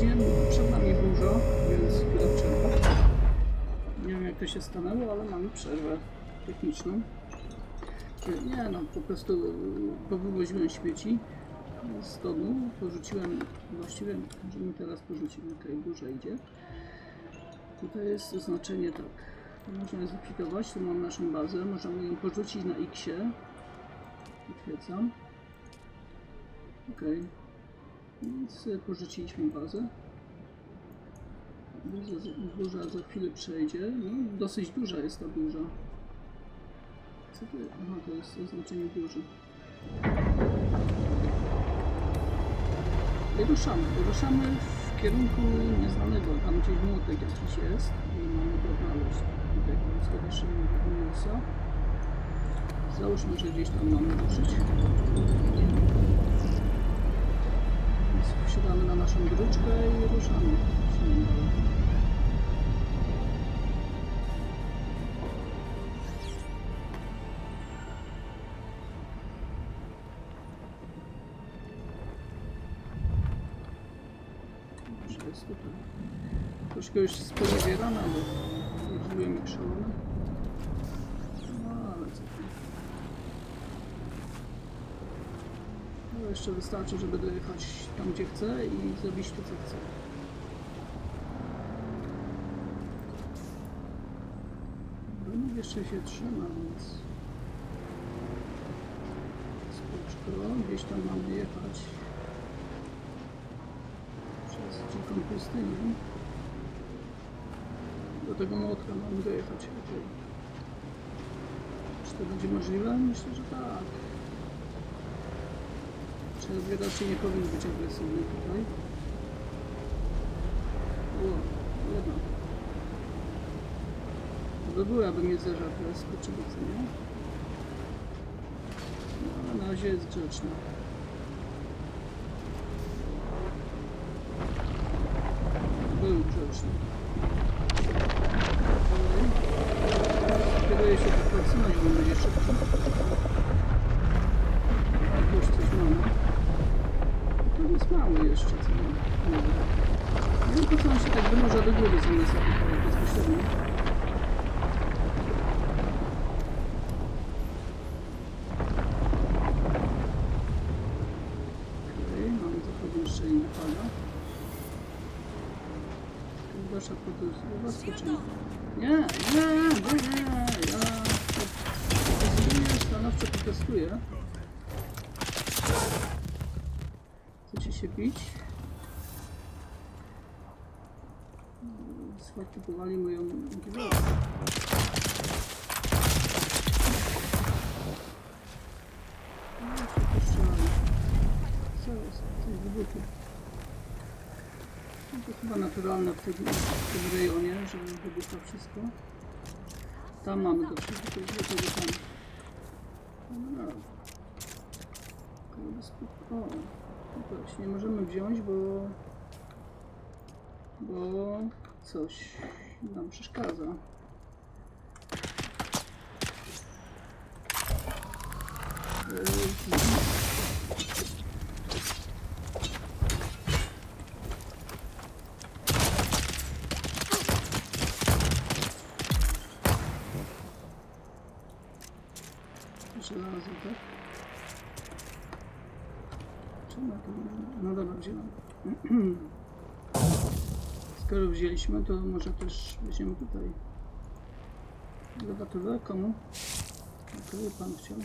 Serdecznie. Przed nami burza, więc chwilę przerwy. Nie wiem jak to się stanęło, ale mamy przerwę techniczną. Nie no, po prostu powywoziłem śmieci z domu, porzuciłem, właściwie możemy teraz porzucić, okej, burza idzie. Tutaj jest oznaczenie tak, można zlikwidować, tu mam naszą bazę, możemy ją porzucić na X-ie. Potwierdzam. Okej. Więc y, porzuciliśmy bazę. Burza, burza za chwilę przejdzie. No, dosyć duża jest ta burza. Co to jest? Aha, to jest oznaczenie burzy. I ruszamy. Ruszamy w kierunku nieznanego. Tam gdzieś młotek jakiś jest i mamy go znaleźć. Tutaj stowarzyszenie Wilniusa. Załóżmy, że gdzieś tam mamy ruszyć. Więc wsiadamy na naszą dróżkę i ruszamy. Może jest tutaj. Troszkę już spowierana, bo jeździłem jak szalony. No ale co tam. No jeszcze wystarczy, żeby dojechać tam gdzie chcę i zrobić to co chcę. Brunik jeszcze się trzyma, więc spoczko, gdzieś tam mamy jechać przez dziką pustynię. Do tego młotka mamy dojechać. Czy to będzie możliwe? Myślę, że tak. Czerwie raczej nie powinien być agresywny tutaj. O, jedno. To by było, aby mnie zeżarł teraz skoczyły, co nie? No, na razie jest grzeczny. Był grzeczny. Kieruję się tak odsunąć, bo będzie szybko. Jak już coś mamy. To jest mały jeszcze, co nie? Nie wiem. Po co on się tak wynurza do góry zamiast atakować bezpośrednio. Okej, mamy trochę inne fala. Wasza podróż, skoczymy. Nie, nie, nie, nie, ja stanowczo protestuję. Się bić? Sfaltykowali moją gwiazdę. No. Co wybuchu. No to chyba naturalne w tym, w tym rejonie, że wybucha wszystko. Tam mamy do przodu, to jest tam. No, O, właśnie nie możemy wziąć, bo... Bo coś nam przeszkadza. Yy, Żelazo, tak? Czemu ja to nie- No dobra, wziąłem. Wzięliśmy, to może też weźmiemy tutaj. Debatywę komu? Okej, pan chciał.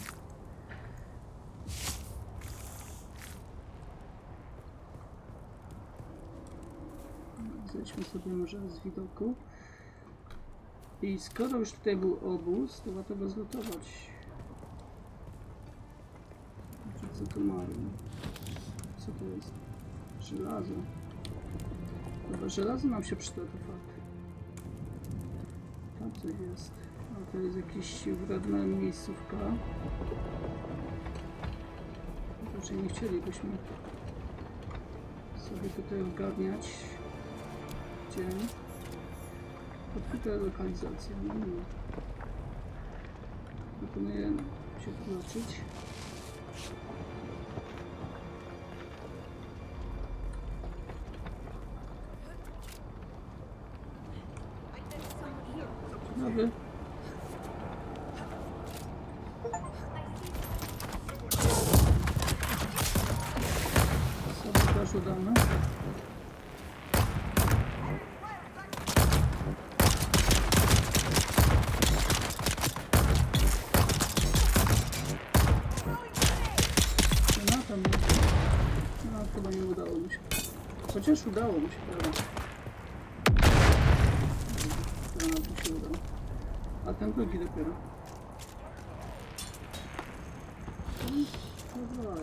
Zejdźmy sobie może z widoku. I skoro już tutaj był obóz, to warto go zlutować. Co tu mają? Co to jest? Żelazo. Dobra, żelazo nam się przyda, to. Tam coś jest. A to jest jakaś wredna miejscówka. Raczej nie chcielibyśmy sobie tutaj ogarniać dzień. Podkryta lokalizacja. No nie. Proponuję się zobaczyć. Sabotaż udany. Granata mnie. No chyba nie udało mi się. Chociaż udało mi się, prawda? Granat mi się udał. A ten drugi dopiero. Dobra.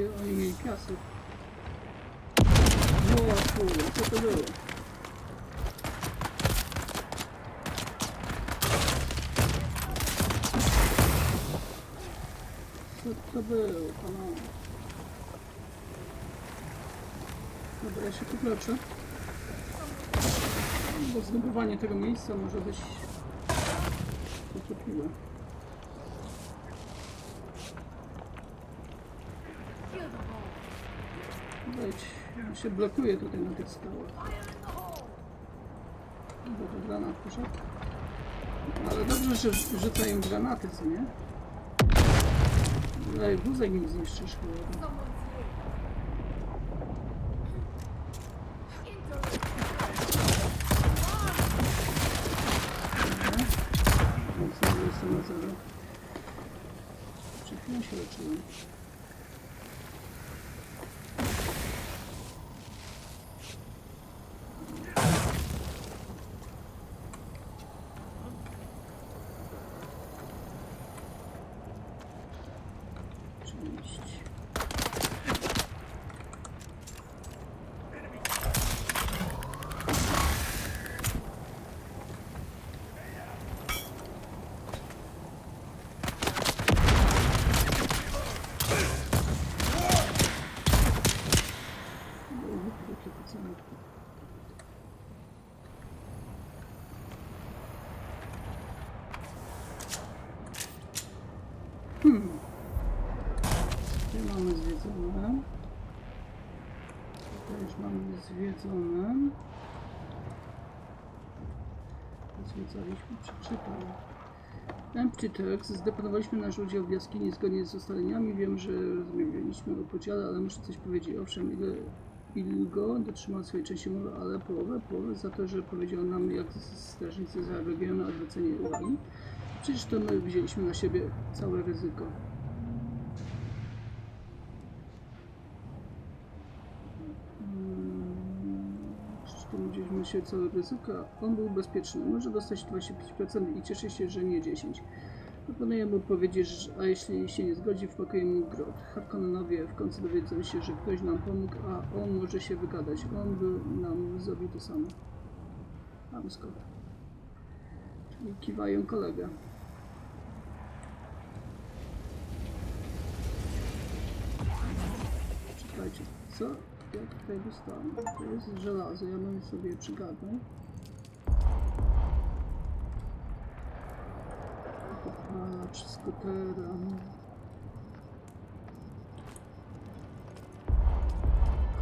Sobie oni mieli piasek. O kurde, co to było? Co to było, panowie? Dobra, ja się tu leczę. Bo zdobywanie tego miejsca może być kłopotliwe. Wejdź, ja się blokuje tutaj na tych skałach. Dobra, granat poszedł. Ale dobrze, że rzucają granaty, co nie? Ej, wózek mi zniszczysz chyba. Więc znowu jestem na zero. Przed chwilą się leczyłem. Oczywiście. Uuu, jakie pocenie. Hmm. Tutaj mamy zwiedzone. Tutaj już mamy zwiedzone. Zwiedzaliśmy, przeczytam. Empty Text. Zdeponowaliśmy nasz udział w jaskini zgodnie z ustaleniami. Wiem, że rozmawialiśmy o podziale, ale muszę coś powiedzieć. Owszem, ile Ilgo dotrzymał swojej części mowy, ale połowę, połowę za to, że powiedział nam, jak strażnicy zareagują na odwrócenie uwagi. Przecież to my wzięliśmy na siebie całe ryzyko. To my wzięliśmy na siebie całe ryzyko, a on był bezpieczny. Może dostać 25% i cieszy się, że nie 10%. Proponuję mu powiedzieć, a jeśli się nie zgodzi, wpakujemy mu grot. Harkonnenowie w końcu dowiedzą się, że ktoś nam pomógł, a on może się wygadać. On by nam zrobił to samo. Hamsko. Czyli kiwają kolegę. Czekajcie, co? Ja tutaj dostałem. To jest żelazo, ja bym sobie przygadnął. Popalacz skutera.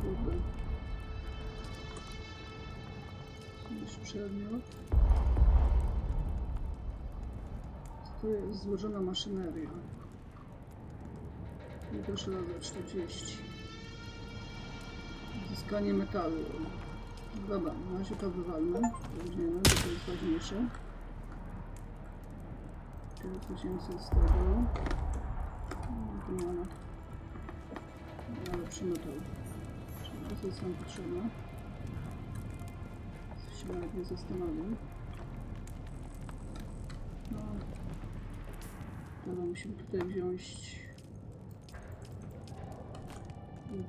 Kurde. Jakiś przedmiot. To jest? Złożona maszyneria. I to żelazo 40. Zyskanie metalu. Dobra, na razie to wywalmy. Weźmiemy, bo to jest ważniejsze. Tyle tysięcy z tego. No, Tu mamy. Ale przymetal. Czyli to jest nam potrzebne. Się nawet nie zastanowię. No. Teraz musimy tutaj wziąć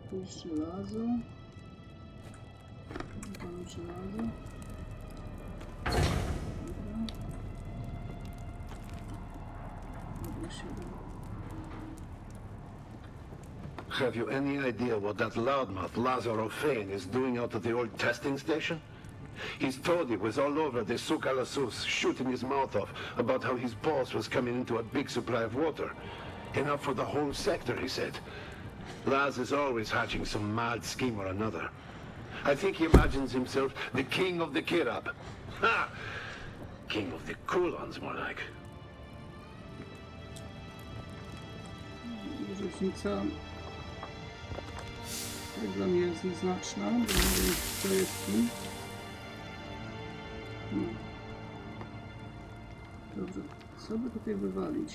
pójść żelazo. Have you any idea what that loudmouth Lazaro Fane is doing out at the old testing station? He's told it was all over the Lasus, shooting his mouth off about how his boss was coming into a big supply of water. Enough for the whole sector, he said. Laz is always hatching some mad scheme or another. I think he imagines himself the king of the Kirab. Ha! King of the Kulons, more like. Różnica tak dla mnie jest nieznaczna, bo nie wiem kto jest kim. No. Dobrze, co by tutaj wywalić?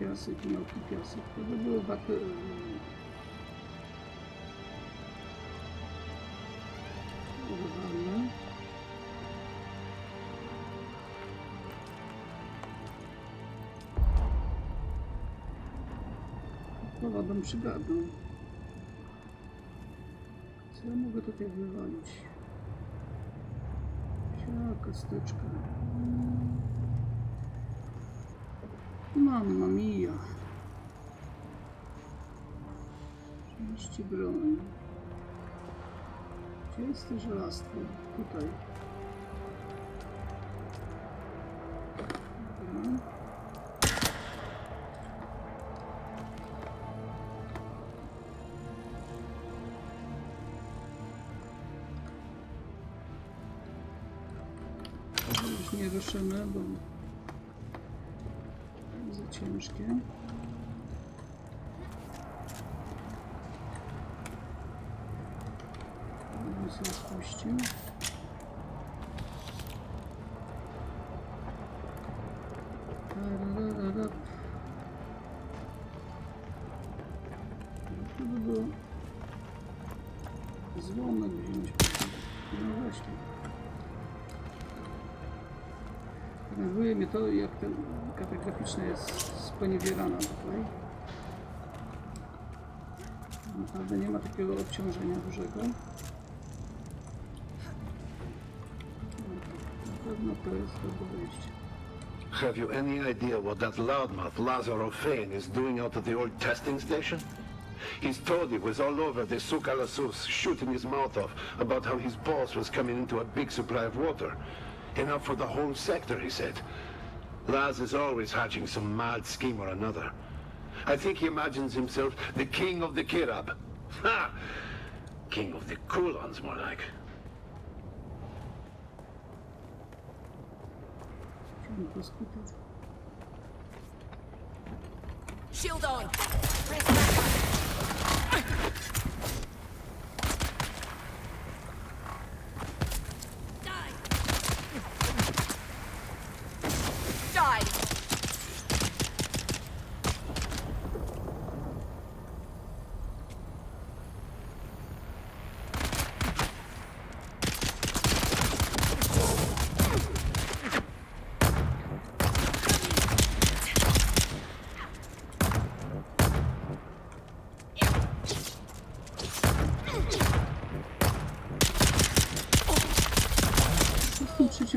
Piasek, małki piasek. To by było Wywalne. Powodą przygadną. Co ja mogę tutaj wywalić? Siaka, kosteczka. Mamma mia. Oczywiście broń. Gdzie jest to żelastwo? Tutaj. Już nie ruszymy, bo za ciężkie. Bym sobie. Tararara. To by było złomek wziąć. No właśnie. Denerwuje mnie to, jak ten karta graficzna jest sponiewierana tutaj. Naprawdę nie ma takiego obciążenia dużego. Have you any idea what that loudmouth Lazaro Fane is doing out of the old testing station? He's toady was all over the Souk al-Asus, shooting his mouth off about how his boss was coming into a big supply of water. Enough for the whole sector, he said. Laz is always hatching some mad scheme or another. I think he imagines himself the king of the Kirab. Ha! King of the Kulons, more like. Shield on. Press back.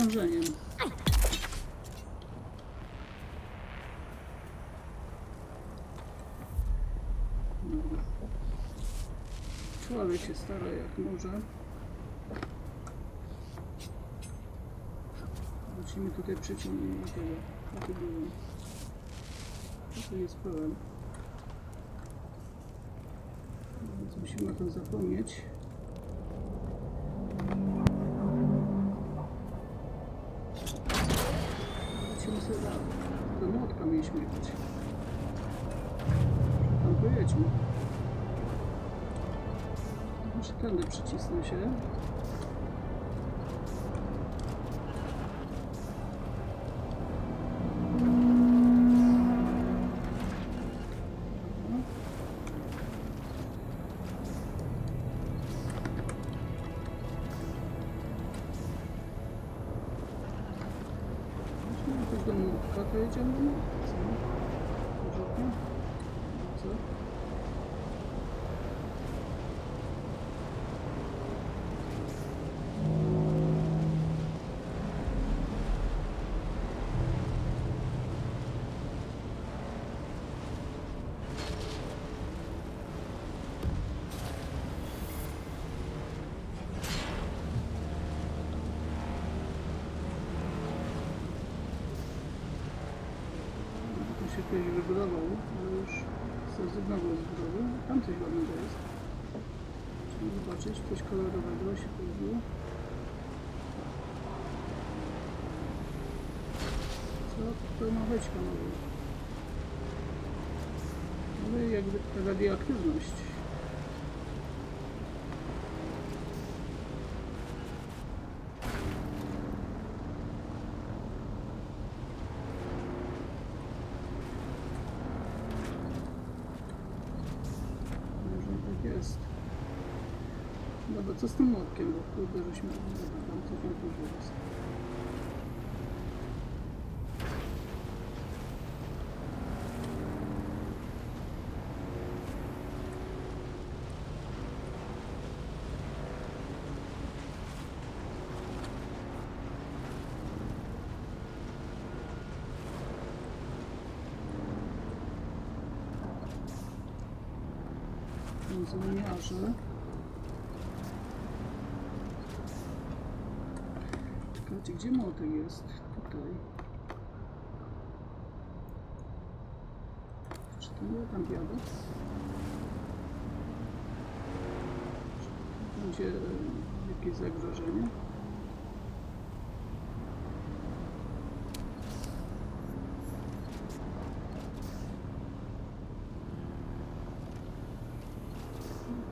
Przeciążeniem? Dobra. Człowiek się stara jak może. Wrócimy tutaj przeciągnięcie tego. Co tu było? Tu jest pełen? Więc musimy o tym zapomnieć. Może tędy przycisnę się. Kiedyś wybudował, ale już zrezygnował z budowy. Tam coś ładnego jest. Zobaczyć, coś kolorowego się pojawiło. Co to ma być panowie? Ale jakby ta radioaktywność. Może tak jest. Dobra, co z tym młotkiem? Bo kurde, żeśmy tam nie dużo jest. Zamiarze. Czekajcie, gdzie młotek jest? Tutaj. Czy to nie tam? Czy Będzie jakieś zagrożenie?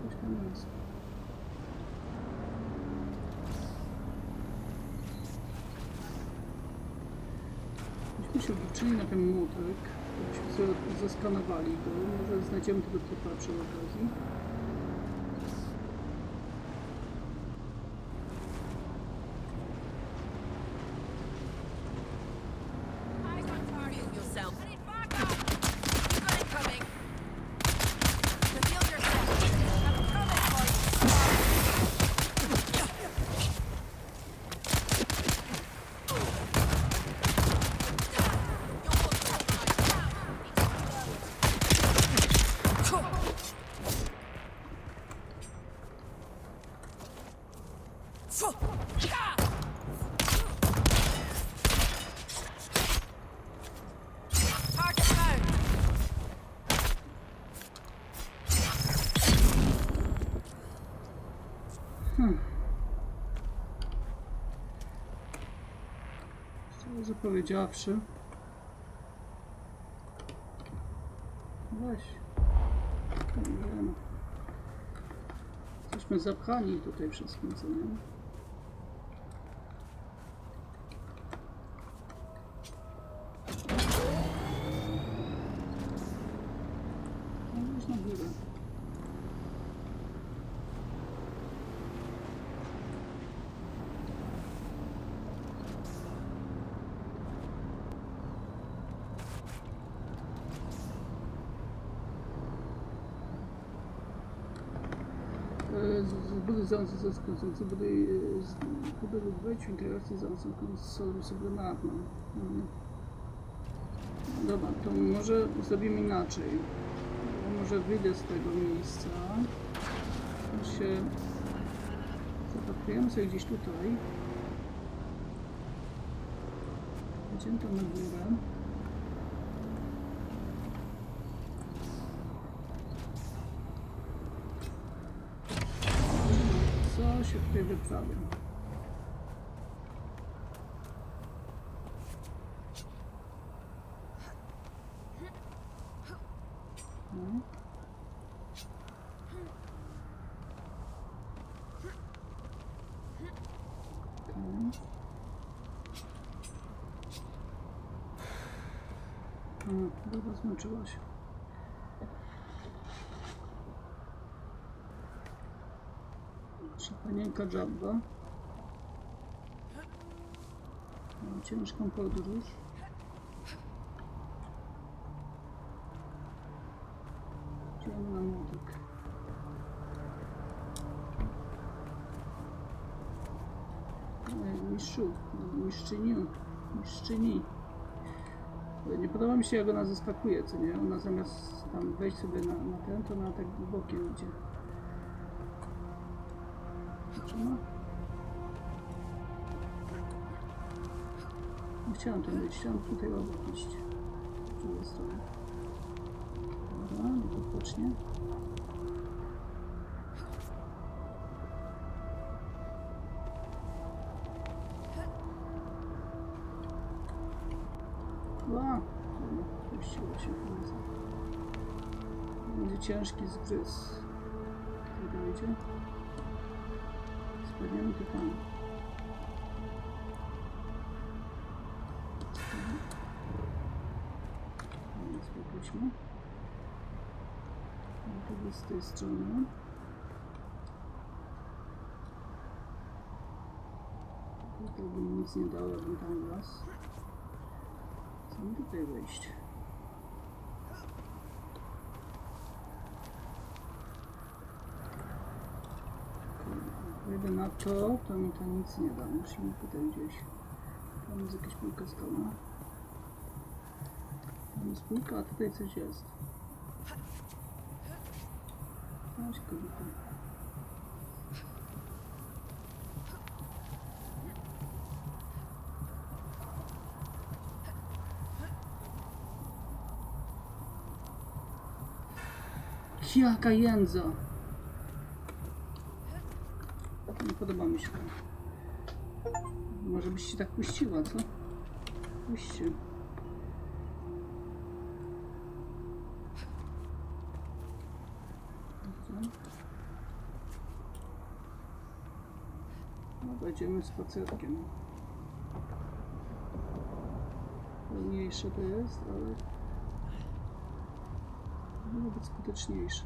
Jakoś tam jest. Myśmy się wrócili na ten młotek, byśmy sobie zaskanowali go, może znajdziemy tego typa przy okazji. Powiedziawszy. Weź. Nie wiem. Jesteśmy zapchani tutaj wszystkim, co nie? No, już na górę. Zbudujący zaskakujący budy lub wejść w interakcję z konsolą sublimarną. Mhm. Dobra, to może zrobimy inaczej. Może wyjdę z tego miejsca. Już się zapatrujemy sobie gdzieś tutaj. Idziemy tam na górę. Co się tutaj wyprawia? No. Okej. A, dobra, zmęczyła się. Panienka Jabba. Ma ciężką podróż. Idziemy na młotek. Mistrzu, mistrzyniu, mistrzyni. Nie podoba mi się jak ona zaskakuje, co nie? Ona zamiast tam wejść sobie na, na ten, to na tak bokiem idzie. No chciałam tam być, chciałam tutaj obok iść. W drugą. Dobra, niech odpocznie. Się. Będzie ciężki zgryz. Kiedy? To jest z tej strony. Tutaj bym nic nie dał, jakbym tam wlazł. Co mi tutaj wejść? Wejdę na to, to mi to nic nie da. Musimy tutaj gdzieś. Tam jest jakaś półka stołna. Tam jest półka, a tutaj coś jest. Chodź kobieta. Jaka jędza! To. Może byś się tak puściła, co? Puść się. Dobrze. No, będziemy spacerkiem. Mniejsze to jest, ale powinno być skuteczniejsze.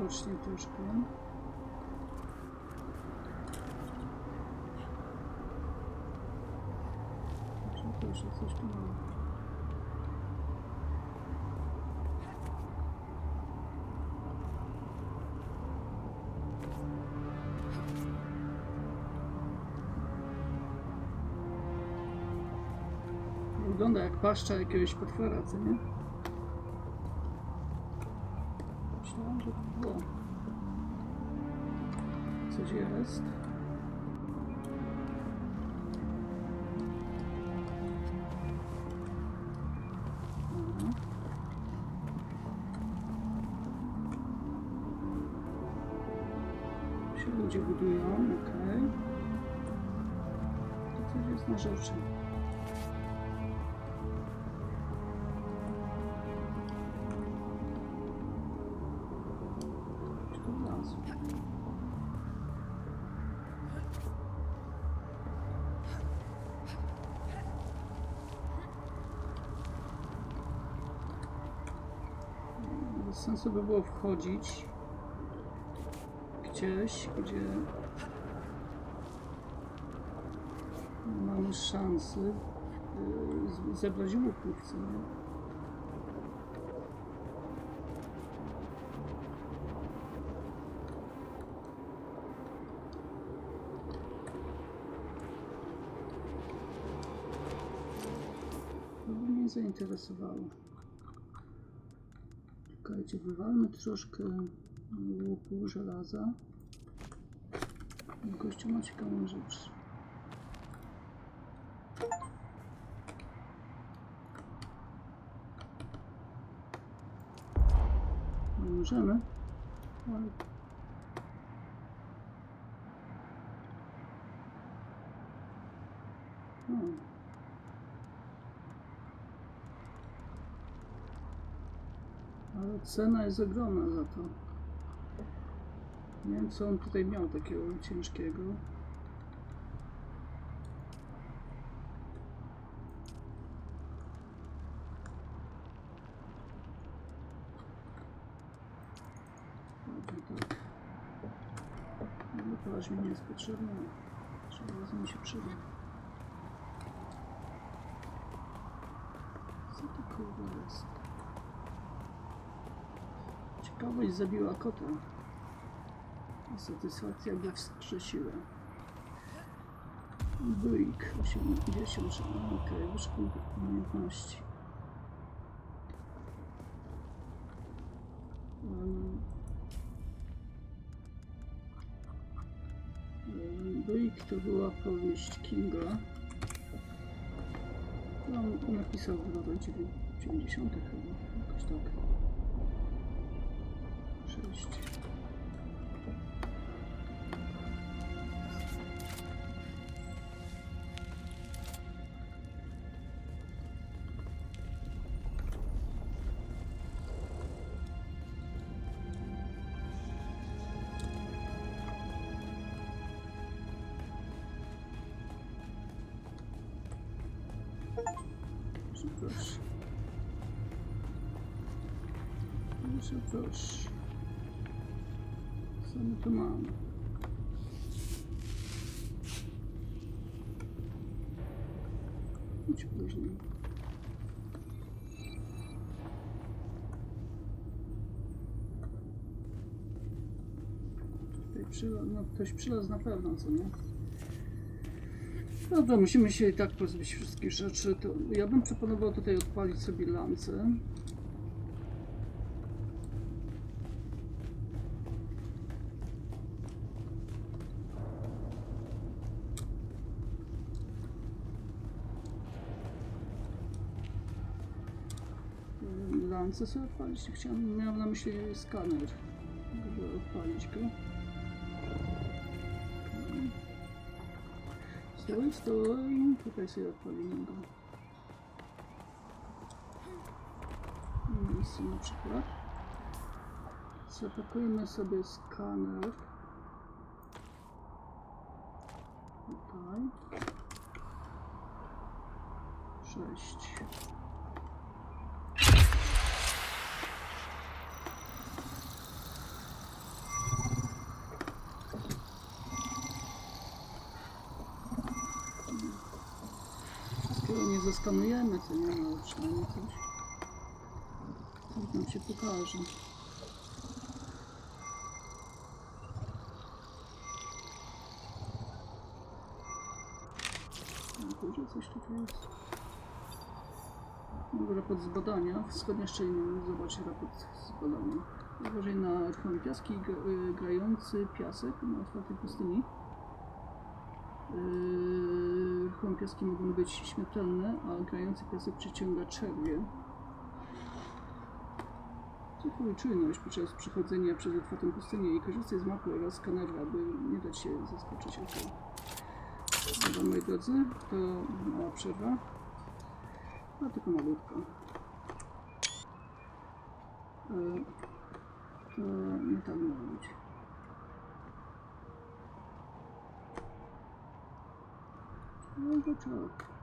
Sobie Odpocznie troszkę. Proszę, coś tu mamy. Wygląda jak paszcza jakiegoś potwora, co nie? Myślałam, że to było. Coś jest. Się ludzie budują, okej. To coś jest na rzeczy. Sensu by było wchodzić gdzieś, gdzie mamy szansy zebrać łuków, co nie? Zainteresowało. Czekajcie, wywalmy troszkę łuku, żelaza. Gościu ma ciekawą rzecz. Możemy. Ale... No. Ale cena jest ogromna za to. Nie wiem, co on tutaj miał takiego ciężkiego. Aż mi nie jest potrzebne. Żelazo mi się przyda. Co to kurwa jest? Ciekawość zabiła kota. A satysfakcja go wskrzesiła. Byk 80, okej, okay, wyszukam umiejętności. Um, Byk to była powieść Kinga. On napisał w latach 90. chyba, jakoś tak. Sześć. Proszę, proszę. My tu mamy? Idź później. No ktoś przylazł na pewno, co nie? Dobra, musimy się i tak pozbyć wszystkich rzeczy. To ja bym proponował tutaj odpalić sobie lance. Lance sobie odpalić. Chciałem, miałem na myśli skaner, żeby odpalić go. Stój, stój. Tutaj sobie odpalimy go. Miejsce na przykład. Zapakujmy sobie skaner. Tutaj. Sześć. Zeskanujemy, to nie ma przynajmniej coś. Coś nam się pokaże. Na coś tutaj jest. No, raport z badania. Wschodnia szczelina. Zobacz raport z badania. Uważaj na ruchome piaski, y, grający piasek na otwartej pustyni. Yy, Ruchome piaski mogą być śmiertelne, a grający piasek przyciąga czerwie. Zachowuj czujność podczas przechodzenia przez otwartą pustynię i korzystaj z mapy oraz skanera, by nie dać się zaskoczyć. Okay. Dobra, moi drodzy, to mała przerwa. A tylko malutka. Yy, To nie tak ma być. No to tak.